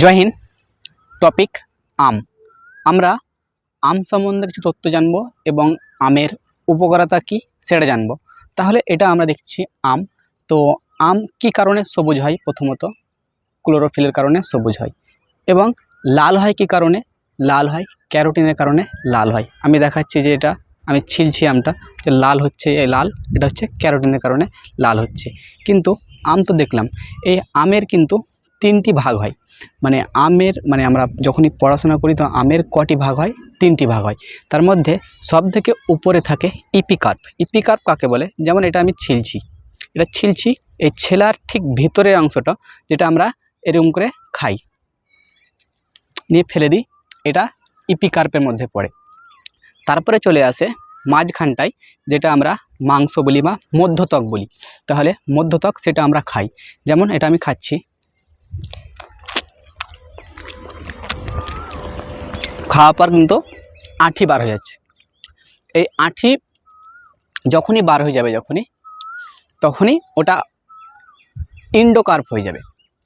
জয় topic আম। আমরা আম সম্বন্ধে কিছু তথ্য জানব এবং আমের উপকারিতা কী সেটা জানব। তাহলে এটা আমরা দেখছি আম। তো আম কি কারণে সবুজ হয়? প্রথমত ক্লোরোফিলের কারণে সবুজ হয় এবং লাল হয় কি কারণে? লাল হয়। ক্যারোটিনের কারণে লাল হয়। আমি দেখাচ্ছি যে এটা, আমি ছিলছি আমটা, যে লাল হচ্ছে, এই লাল, এটা হচ্ছে ক্যারোটিনের কারণে লাল হচ্ছে। কিন্তু আম তো দেখলাম, এই আমের কিন্তু তিনটি ভাগ হয়। মানে আমের মানে আমরা যখনই পড়াশোনা করি, তো আমের কটি ভাগ হয়? তিনটি ভাগ হয়। তার মধ্যে সব থেকে উপরে থাকে ইপিকার্প। ইপিকার্প কাকে বলে? যেমন এটা আমি ছিলছি। এটা ছিলছি, এই ছেলার ঠিক ভিতরের অংশটা যেটা আমরা এরকম করে খাই। নিয়ে ফেলে দিই, এটা ইপিকার্পের মধ্যে পড়ে। তারপরে চলে আসে মাঝখানটায়, যেটা আমরা মাংস বলি বা মধ্যত্বক বলি। তাহলে মধ্যত্বক সেটা আমরা খাই। যেমন এটা আমি খাচ্ছি। খাওয়ার পর কিন্তু আঁঠি বার হয়ে যাচ্ছে। এই আঁঠি যখনই বার হয়ে যাবে যখনই, তখনই ওটা ইন্ডোকার্প হয়ে যাবে।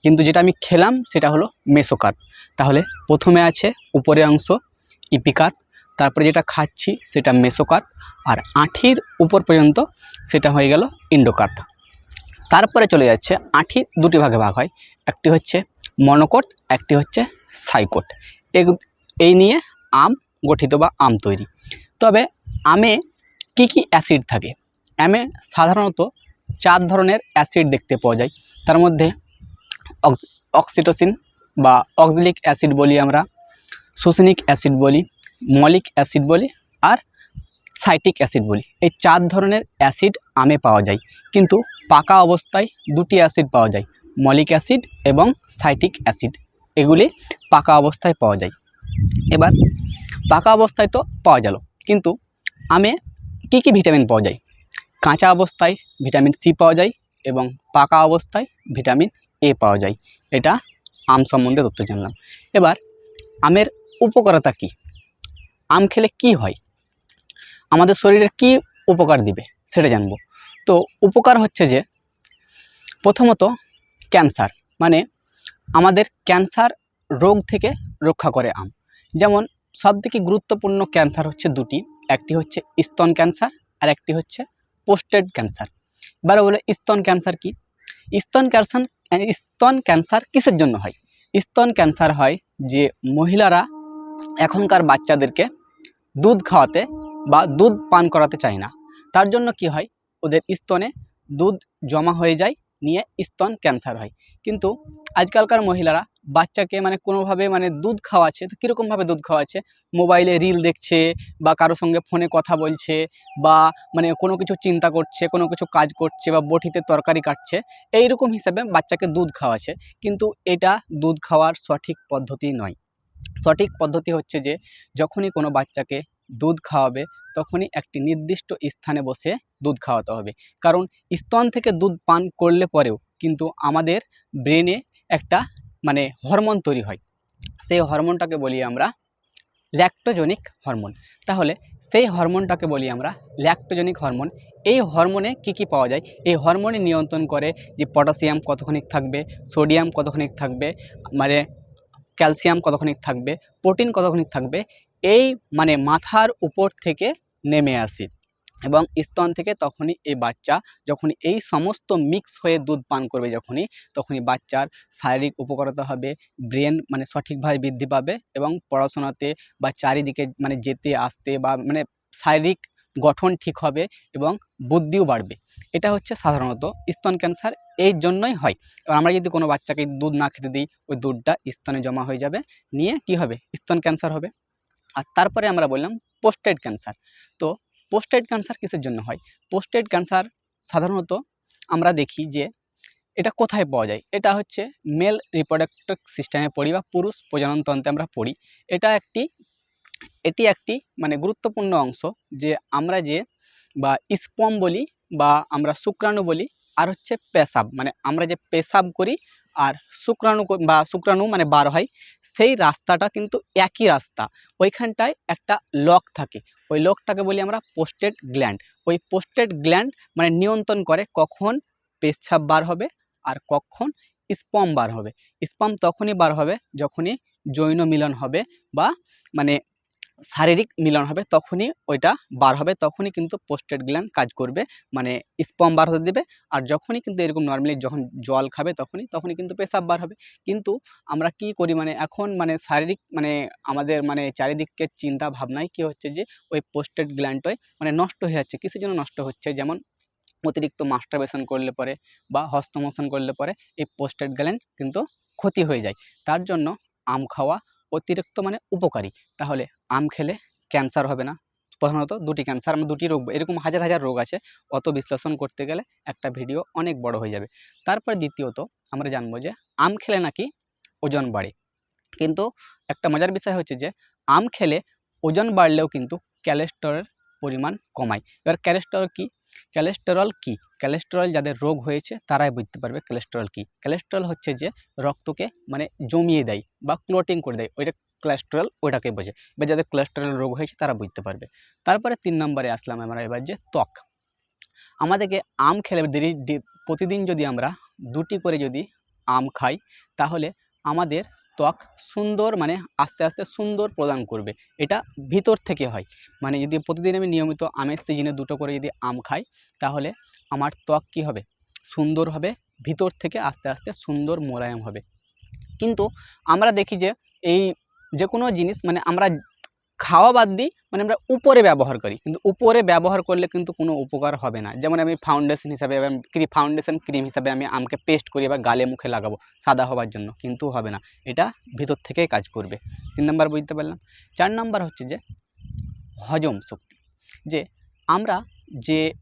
কিন্তু যেটা আমি খেলাম সেটা হলো মেসোকার্প তাহলে প্রথমে আছে উপরের অংশ ইপিকার্প, তারপরে যেটা খাচ্ছি সেটা মেসোকার্প আর আঁঠির উপর পর্যন্ত সেটা হয়ে গেল ইন্ডোকার্প তারপরে চলে যাচ্ছে আঁঠি দুটি ভাগে ভাগ হয়। একটি হচ্ছে মনোকোট, একটি হচ্ছে সাইকোট। এই নিয়ে আম গঠিত বা আম তৈরি। তবে আমে কি কি অ্যাসিড থাকে? আমে সাধারণত চার ধরনের অ্যাসিড দেখতে পাওয়া যায়। তার মধ্যে অক্স অক্সিটোসিন বা অক্সিলিক অ্যাসিড বলি আমরা, সুসিনিক অ্যাসিড বলি, মলিক অ্যাসিড বলি, আর সাইটিক অ্যাসিড বলি। এই চার ধরনের অ্যাসিড আমে পাওয়া যায়। কিন্তু পাকা অবস্থায় দুটি অ্যাসিড পাওয়া যায়, মলিক অ্যাসিড এবং সাইটিক অ্যাসিড। এগুলি পাকা অবস্থায় পাওয়া যায়। এবার, পাকা অবস্থায় তো পাওয়া গেল, কিন্তু আমে কি কি ভিটামিন পাওয়া যায়? কাঁচা অবস্থায় ভিটামিন সি পাওয়া যায় এবং পাকা অবস্থায় ভিটামিন এ পাওয়া যায়। এটা আম সম্বন্ধে তথ্য জানলাম। এবার, আমের উপকারিতা কী? আম খেলে কি হয়? আমাদের শরীরে কি উপকার দিবে সেটা জানব। তো উপকার হচ্ছে যে, প্রথমত ক্যান্সার মানে আমাদের ক্যান্সার রোগ থেকে রক্ষা করে আম। যেমন সবথেকে গুরুত্বপূর্ণ ক্যান্সার হচ্ছে দুটি, একটি হচ্ছে স্তন ক্যান্সার আর একটি হচ্ছে পোস্টেড ক্যান্সার। এবারে বলে, স্তন ক্যান্সার কি? স্তন ক্যান্সার স্তন ক্যান্সার কিসের জন্য হয়? স্তন ক্যান্সার হয় যে মহিলারা এখনকার বাচ্চাদেরকে দুধ খাওয়াতে বা দুধ পান করাতে চায় না। তার জন্য কি হয়? ওদের স্তনে দুধ জমা হয়ে যায়, নিয়ে স্তন ক্যান্সার হয়। কিন্তু আজকালকার মহিলারা বাচ্চাকে মানে কোনোভাবে মানে দুধ খাওয়াচ্ছে, তো কীরকমভাবে দুধ খাওয়াচ্ছে? মোবাইলে রিল দেখছে বা কারও সঙ্গে ফোনে কথা বলছে বা মানে কোনো কিছু চিন্তা করছে, কোনো কিছু কাজ করছে বা বটিতে তরকারি কাটছে, এইরকম হিসাবে বাচ্চাকে দুধ খাওয়াচ্ছে। কিন্তু এটা দুধ খাওয়ার সঠিক পদ্ধতি নয়। সঠিক পদ্ধতি হচ্ছে যে, যখনই কোনো বাচ্চাকে দুধ খাওয়াবে, তখনই একটি নির্দিষ্ট স্থানে বসে দুধ খাওয়াতে হবে। কারণ স্তন থেকে দুধ পান করলে পরেও কিন্তু আমাদের ব্রেনে একটা মানে হরমোন তৈরি হয়। সেই হরমোনটাকে বলি আমরা ল্যাক্টোজনিক হরমোন। তাহলে সেই হরমোনটাকে বলি আমরা ল্যাক্টোজনিক হরমোন। এই হরমোনে কি কি পাওয়া যায়? এই হরমোনে নিয়ন্ত্রণ করে যে পটাশিয়াম কতখানি থাকবে, সোডিয়াম কতখানি থাকবে মানে ক্যালসিয়াম কতখানি থাকবে, প্রোটিন কতখানি থাকবে এই মানে মাথার উপর থেকে নেমে আসে এবং স্তন থেকে তখনই এই বাচ্চা যখন এই সমস্ত মিক্স হয়ে দুধ পান করবে যখনই, তখনই বাচ্চার শারীরিক উপকারিতা হবে ব্রেন মানে সঠিকভাবে বৃদ্ধি পাবে এবং পড়াশোনাতে বা চারিদিকে মানে যেতে, আসতে বা মানে শারীরিক গঠন ঠিক হবে এবং বুদ্ধিও বাড়বে। এটা হচ্ছে সাধারণত স্তন ক্যান্সার এই জন্যই হয়। এবার আমরা যদি কোনো বাচ্চাকে দুধ না খেতে দিই, ওই দুধটা স্তনে জমা হয়ে যাবে। নিয়ে কি হবে? স্তন ক্যান্সার হবে। আর তারপরে আমরা বললাম পোস্টেড ক্যান্সার তো পোস্টেড ক্যান্সার কিসের জন্য হয়? পোস্টেড ক্যান্সার সাধারণত আমরা দেখি যে এটা কোথায় পাওয়া যায়? এটা হচ্ছে মেল রিপ্রোডাক্টিভ সিস্টেমে পড়ি বা পুরুষ প্রজননতন্ত্রে আমরা পড়ি। এটা একটি, এটি একটি মানে গুরুত্বপূর্ণ অংশ যে আমরা যে বা স্পম বলি বা আমরা শুক্রাণু বলি আর হচ্ছে পেশাব মানে আমরা যে পেশাব করি আর শুক্রাণু বা শুক্রাণু মানে বার হয়, সেই রাস্তাটা কিন্তু একই রাস্তা। ওইখানটায় একটা লক থাকে। ওই লকটাকে বলি আমরা পোস্টেড গ্ল্যান্ড। ওই পোস্টেড গ্ল্যান্ড মানে নিয়ন্ত্রণ করে কখন পেচ্ছাপ বার হবে আর কখন স্পম বার হবে। স্পাম তখনই বার হবে যখনই জৈন মিলন হবে বা মানে শারীরিক মিলন হবে, তখনই ওইটা বার হবে, তখনই কিন্তু পোস্টেড গ্ল্যান্ড কাজ করবে মানে স্পম বার হতে দেবে, আর যখনই কিন্তু এরকম নর্মালি যখন জল খাবে তখনই তখনই কিন্তু পেশাব বার হবে। কিন্তু আমরা কি করি মানে এখন মানে শারীরিক মানে আমাদের মানে চারিদিককে চিন্তা ভাবনায় কি হচ্ছে যে, ওই পোস্টেড গ্ল্যান্ডটাই মানে নষ্ট হয়ে যাচ্ছে। কিসের জন্য নষ্ট হচ্ছে? যেমন অতিরিক্ত মাস্টারবেশন করলে পরে বা হস্তমোষণ করলে পরে এই পোস্টেড গ্ল্যান্ড কিন্তু ক্ষতি হয়ে যায়। তার জন্য আম খাওয়া অতিরিক্ত মানে উপকারী। তাহলে আম খেলে ক্যান্সার হবে না। প্রধানত দুটি ক্যান্সার আমরা দুটি রোগ, এরকম হাজার হাজার রোগ আছে। অত বিশ্লেষণ করতে গেলে একটা ভিডিও অনেক বড় হয়ে যাবে। তারপর দ্বিতীয়ত আমরা জানব যে আম খেলে নাকি ওজন বাড়ে। কিন্তু একটা মজার বিষয় হচ্ছে যে, আম খেলে ওজন বাড়লেও কিন্তু ক্যালেস্টেরলের পরিমাণ কমায়। এবার ক্যালেস্টেরল কি? ক্যালেস্টেরল কি? ক্যালেস্টেরল যাদের রোগ হয়েছে তারাই বুঝতে পারবে ক্যালেস্টেরল কি। ক্যালেস্টেরল হচ্ছে যে রক্তকে মানে জমিয়ে দেয় বা ক্লোটিং করে দেয়, ওইটা কোলেস্টেরল ওইটাকে বোঝে। এবার যাদের কোলেস্টেরল রোগ হয়েছে তারা বুঝতে পারবে। তারপরে তিন নম্বরে আসলাম আমরা এবার যে ত্বক। আমাদেরকে আম খেলে প্রতিদিন যদি আমরা দুটি করে যদি আম খাই, তাহলে আমাদের ত্বক সুন্দর মানে আস্তে আস্তে সুন্দর প্রদান করবে। এটা ভিতর থেকে হয়। মানে যদি প্রতিদিন আমি নিয়মিত আমের সিজনে দুটো করে যদি আম খাই, তাহলে আমার ত্বক কী হবে? সুন্দর হবে, ভিতর থেকে আস্তে আস্তে সুন্দর মোলায়েম হবে। কিন্তু আমরা দেখি যে এই যে কোনো জিনিস মানে আমরা খাওয়া বাদ দিই মানে আমরা উপরে ব্যবহার করি। কিন্তু উপরে ব্যবহার করলে কিন্তু কোনো উপকার হবে না। যেমন আমি ফাউন্ডেশন হিসাবে ফাউন্ডেশন ক্রিম হিসাবে আমি আমকে পেস্ট করি, এবার গালে মুখে লাগাবো, সাদা হওয়ার জন্য। কিন্তু হবে না। এটা ভিতর থেকেই কাজ করবে। তিন নম্বর বুঝতে পারলাম? চার নম্বর হচ্ছে যে, হজম শক্তি। যে আমরা যে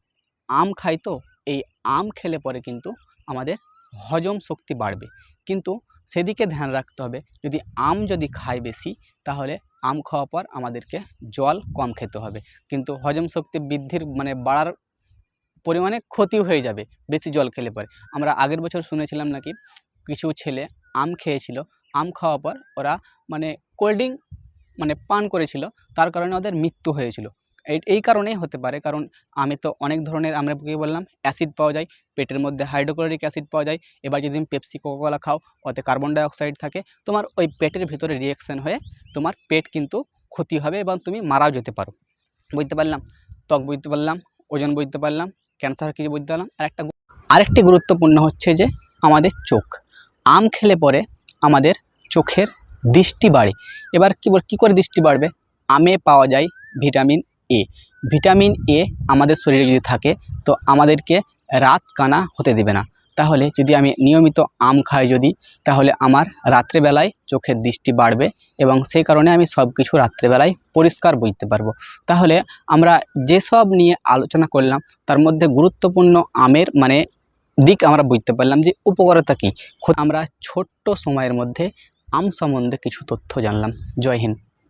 আম খাই তো, এই আম খেলে পরে কিন্তু আমাদের হজম শক্তি বাড়বে। কিন্তু সেদিকে ধ্যান রাখতে হবে। যদি আম যদি খাই বেশি, তাহলে আম খাওয়ার পর আমাদেরকে জল কম খেতে হবে। কিন্তু হজম শক্তি বৃদ্ধির মানে বাড়ার পরিমাণে ক্ষতি হয়ে যাবে বেশি জল খেলে পরে। আমরা আগের বছর শুনেছিলাম নাকি কিছু ছেলে আম খেয়েছিল, আম খাওয়ার পর ওরা মানে কোল্ড ড্রিঙ্ক মানে পান করেছিল, তার কারণে ওদের মৃত্যু হয়েছিল। এই কারণেই হতে পারে। কারণ আমি তো অনেক ধরনের আমরা কী বললাম অ্যাসিড পাওয়া যায়, পেটের মধ্যে হাইড্রোক্লোরিক অ্যাসিড পাওয়া যায়। এবার যদি তুমি পেপসি কোকাকোলা খাও, ওতে কার্বন ডাইঅক্সাইড থাকে, তোমার ওই পেটের ভিতরে রিয়েকশন হয়ে তোমার পেট কিন্তু ক্ষতি হবে এবং তুমি মারাও যেতে পারো। বুঝতে পারলাম? ত্বক বুঝতে পারলাম, ওজন বুঝতে পারলাম ক্যান্সার কিছু বুঝতে পারলাম। আর একটা আরেকটি গুরুত্বপূর্ণ হচ্ছে যে আমাদের চোখ। আম খেলে পরে আমাদের চোখের দৃষ্টি বাড়ে। এবার কী কী করে দৃষ্টি বাড়বে? আমে পাওয়া যায় ভিটামিন এ ভিটামিন এ আমাদের শরীরে যদি থাকে, তো আমাদেরকে রাত কানা হতে দেবে না। তাহলে যদি আমি নিয়মিত আম খাই যদি, তাহলে আমার রাত্রেবেলায় চোখের দৃষ্টি বাড়বে এবং সেই কারণে আমি সব কিছু রাত্রেবেলায় পরিষ্কার বুঝতে পারব। তাহলে আমরা যেসব নিয়ে আলোচনা করলাম, তার মধ্যে গুরুত্বপূর্ণ আমের মানে দিক আমরা বুঝতে পারলাম যে উপকারিতা কী। আমরা ছোট্ট সময়ের মধ্যে আম সম্বন্ধে কিছু তথ্য জানলাম। জয় হিন্দ।